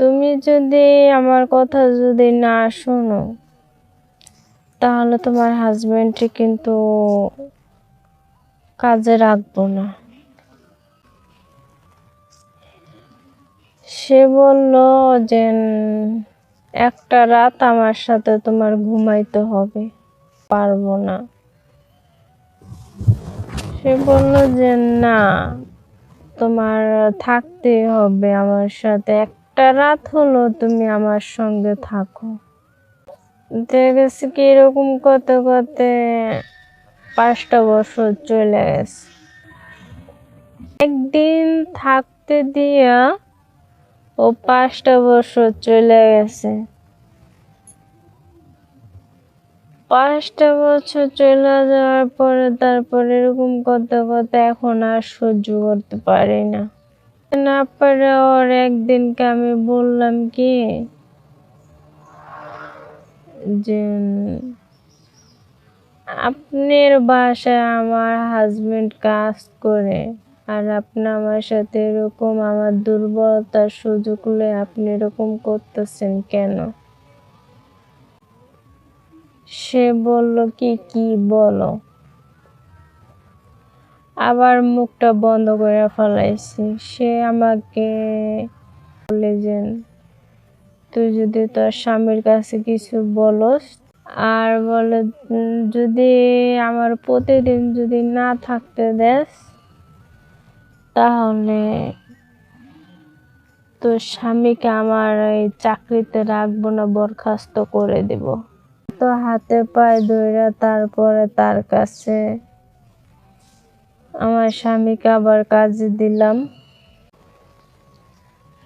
তুমি যদি আমার কথা যদি না শোনো, তাহলে তোমার হাজবেন্ডকে কিন্তু কাজে রাখব না। সে বলল যে, একটা রাত আমার সাথে তোমার ঘুমাইতে হবে, পারব না। সে বলল যে, না, তোমার থাকতে হবে আমার সাথে একটা রাত হলো, তুমি আমার সঙ্গে থাকো। দেখেছি কি এরকম করতে করতে পাঁচটা বছর চলে গেছে। একদিন থাকতে দিয়া ও পাঁচটা বছর চলে গেছে। পাঁচটা বছর চলে যাওয়ার পরে তারপরে এরকম করতে করতে এখন আর সহ্য করতে পারি না। না পারে ওর একদিনকে আমি বললাম কি যে, আপনার বাসায় আমার হাজবেন্ড কাজ করে আর আপনি আমার সাথে এরকম আমার দুর্বলতার সুযোগ লয়ে আপনি এরকম করতেছেন কেন? সে বলল, কি কি বলো? আবার মুখটা বন্ধ করে ফেলাইছি। সে আমাকে বলে যে, তুই যদি তোর স্বামীর কাছে কিছু বলস আর বলে, যদি আমার প্রতিদিন যদি না থাকতে দেস, তাহলে তোর স্বামীকে আমার এই চাকরিতে রাখব না, বরখাস্ত করে দেব। তো হাতে পায়ে ধরে তারপরে তার কাছে আমার স্বামীকে আবার কাজে দিলাম।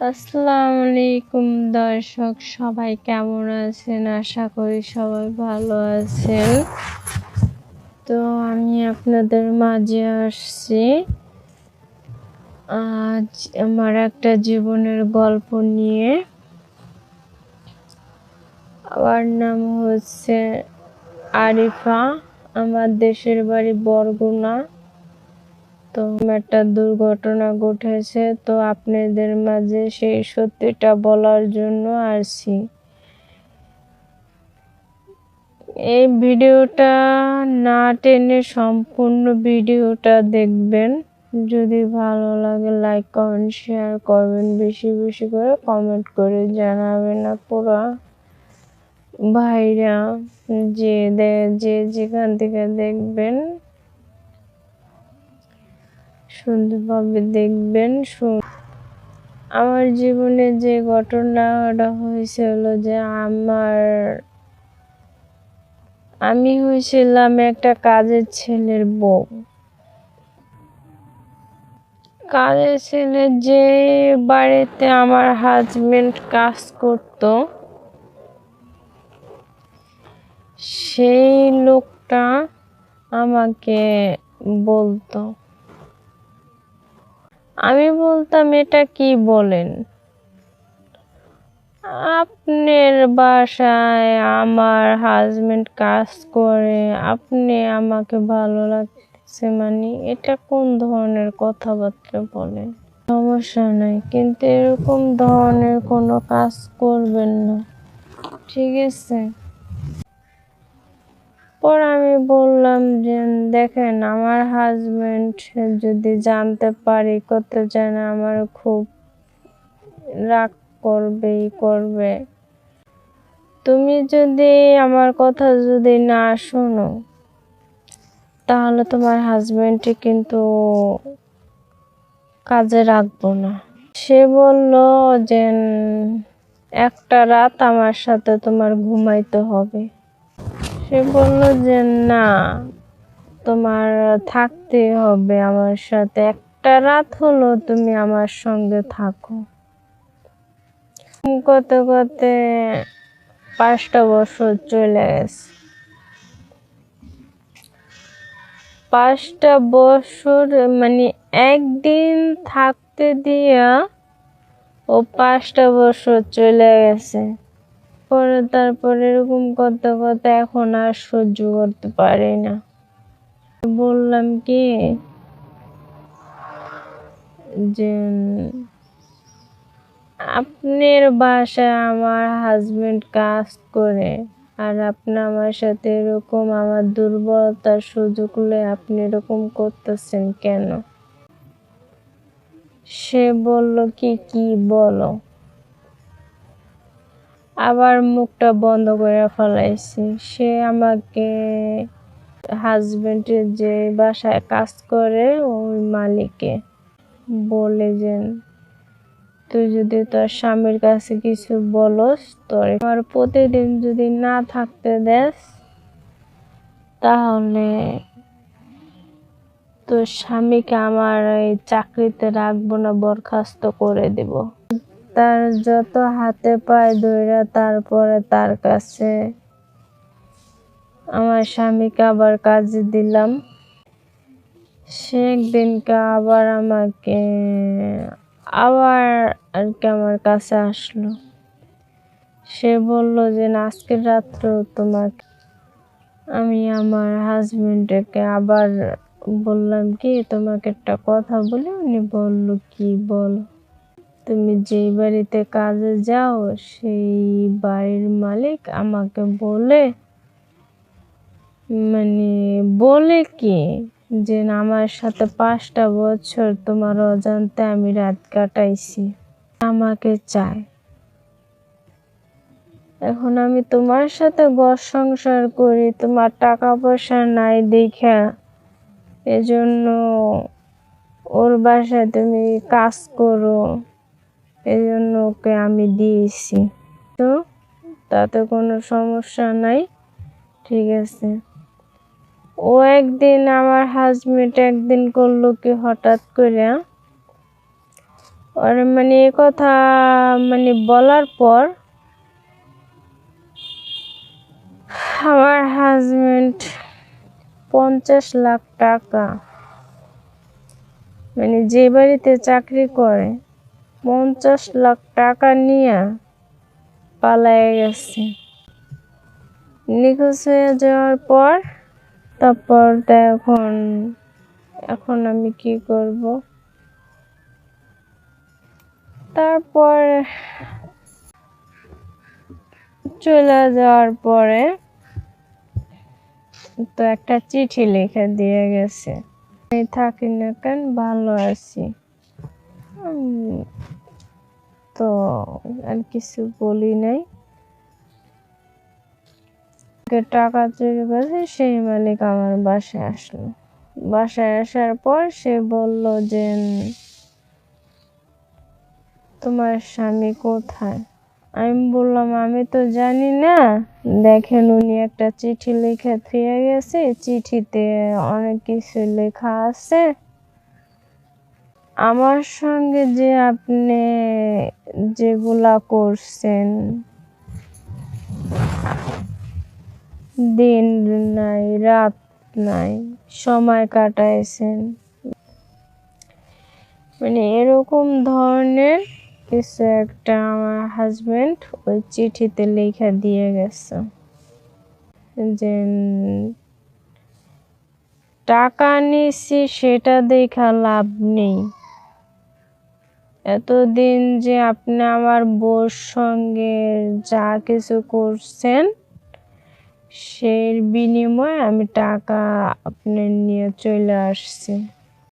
আসসালামু আলাইকুম দর্শক, সবাই কেমন আছেন? আশা করি সবাই ভালো আছেন। তো আমি আপনাদের মাঝে আসছি। আজ আমার একটা জীবনের গল্প নিয়ে। আমার নাম হচ্ছে আরিফা, আমার দেশের বাড়ি বরগুনা। তো একটা দুর্ঘটনা ঘটেছে, তো আপনাদের মাঝে সেই সত্যিটা বলার জন্য আসছি। এই ভিডিওটা না টেনে সম্পূর্ণ ভিডিওটা দেখবেন। যদি ভালো লাগে লাইক কমেন্ট শেয়ার করবেন। বেশি বেশি করে কমেন্ট করে জানাবেন পুরা ভাইরা, যে যে যেখান থেকে দেখবেন সুন্দরভাবে দেখবেন। আমার জীবনে যে ঘটনাটা হয়েছে হলো যে আমার, আমি হয়েছিলাম একটা কাজের ছেলের বউ। কাজের ছেলে যে বাড়িতে আমার হাজবেন্ড কাজ করত, সেই লোকটা আমাকে বলতো। আমি বলতাম, এটা কি বলেন? আপনার বাসায় আমার হাজবেন্ড কাজ করে, আপনি আমাকে ভালো লাগছে মানে? এটা কোন ধরনের কথাবার্তা বলেন? সমস্যা নাই, কিন্তু এরকম ধরনের কোনো কাজ করবেন না। ঠিক আছে। পর আমি বললাম যে, দেখেন, আমার হাজবেন্ড যদি জানতে পারি করতে চায় না আমার খুব রাগ করবে করবে। তুমি যদি আমার কথা যদি না শোনো, তাহলে তোমার হাজবেন্ডকে কিন্তু কাজে রাখব না। সে বলল যে, একটা রাত আমার সাথে তোমার ঘুমাইতে হবে। সে বলল যে, না, তোমার থাকতে হবে আমার সাথে। একটা রাত হলো তুমি আমার সঙ্গে থাকো। করতে করতে পাঁচটা বছর চলে গেছে। পাঁচটা বছর মানে একদিন থাকতে দিয়া ও পাঁচটা বছর চলে গেছে। পরে তারপরে এরকম করতে করতে এখন আর সহ্য করতে পারি না। বললাম কি, যে, আপনার বাসায় আমার হাজবেন্ড কাজ করে, আর আপনি আমার সাথে এরকম আমার দুর্বলতার সুযোগ আপনি এরকম করতেছেন কেন? সে বলল কি কি বলো? আবার মুখটা বন্ধ করে ফেলাইছি। সে আমাকে হাজবেন্ডের যে বাসায় কাজ করে, ওই মালিকে বলে যে, তুই যদি তোর স্বামীর কাছে কিছু বলস, তোর আমার প্রতিদিন যদি না থাকতে দেস, তাহলে তোর স্বামীকে আমার এই চাকরিতে রাখব না, বরখাস্ত করে দেব। তার যত হাতে পায়ে ধরে তারপরে তার কাছে আমার স্বামীকে আবার কাজে দিলাম। সে একদিনকে আবার আমাকে, আবার আর কি আমার কাছে আসলো। সে বলল যে, আজকের রাত্রেও তোমাকে, আমি আমার হাজবেন্ডকে আবার বললাম কি, তোমাকে একটা কথা বলে উনি বলল, কি বলো? তুমি যেই বাড়িতে কাজে যাও, সেই বাড়ির মালিক আমাকে বলে মানে বলে কি? যে আমার সাথে পাঁচটা বছর তোমার অজান্তে আমি রাত কাটাইছি। আমাকে চায়। এখন আমি তোমার সাথে ঘর সংসার করি, তোমার টাকা পয়সা নাই দেখা। এজন্য ওর বাসায় তুমি কাজ করো। এজন্য ওকে আমি দিয়েছি। তো তাতে কোনো সমস্যা নাই, ঠিক আছে। ও একদিন আমার হাজবেন্ড একদিন করল কি হঠাৎ করে ওর মানে এ কথা মানে বলার পর আমার হাজবেন্ড পঞ্চাশ লাখ টাকা মানে যে বাড়িতে চাকরি করে পঞ্চাশ লাখ টাকা নিয়ে পালায় গেছে। নিখোঁজ হয়ে যাওয়ার পর তারপর এখন এখন আমি কি করব? তারপর চলে যাওয়ার পরে তো একটা চিঠি লিখে দিয়ে গেছে। থাকি না কেন, ভালো আছি। তো আর কিছু বলি নাই। টাকা চুরি করেছে, সেই মালিক আমার বাসায় আসলো। বাসায় আসার পর সে বলল যে, তোমার স্বামী কোথায়? আমি বললাম, আমি তো জানি না। দেখেন, উনি একটা চিঠি লিখে ফিরে গেছে। চিঠিতে অনেক কিছু লেখা আছে। আমার সঙ্গে যে আপনি যেগুলা করছেন, দিন নাই, রাত নাই, সময় কাটাইছেন মানে এরকম ধরনের কিছু একটা আমার হাজবেন্ড ওই চিঠিতে লেখা দিয়ে গেছে, যে টাকা নিছি, সেটা দেখা লাভ নেই। এতদিন যে আপনি আমার বোর সঙ্গে যা কিছু করছেন, সেই বিনিময়ে আমি টাকা আপনি নিয়ে চলে আসছি।